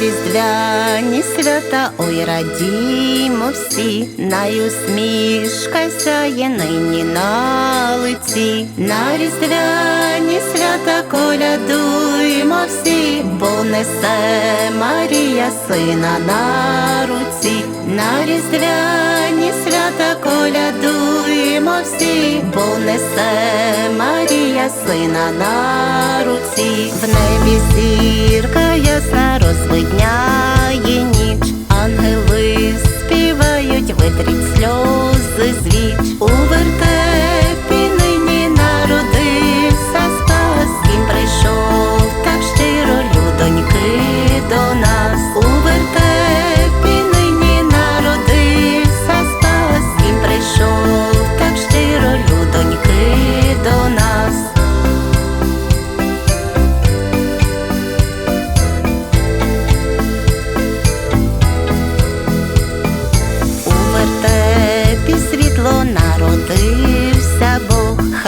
різдвяні свята, ой, радімо всі, найусмішка сяє нині на лиці, на різдвяні свята колядуємо всі, бо несе Марія сина на руці, на різдвяні свята колядуємо всі, бо несе Марія сина на руці, в небі зірка ясна розвидняє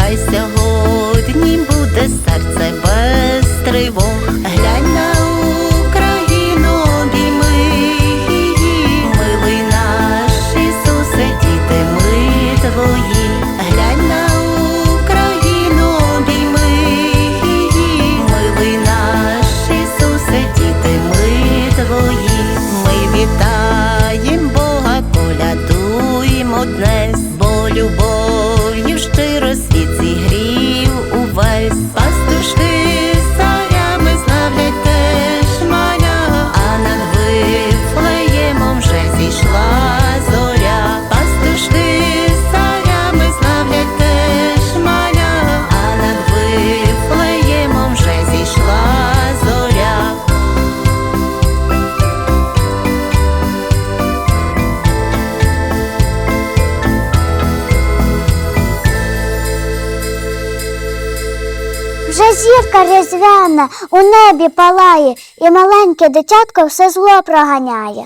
хай сьогодні буде серце без тривог. Глянь на Україну, обійми її, милий наш Ісусе, діти ми твої. Глянь на Україну, обійми її, милий наш Ісусе, діти Вже зірка різдвяна у небі палає, і маленьке дитятко все зло проганяє.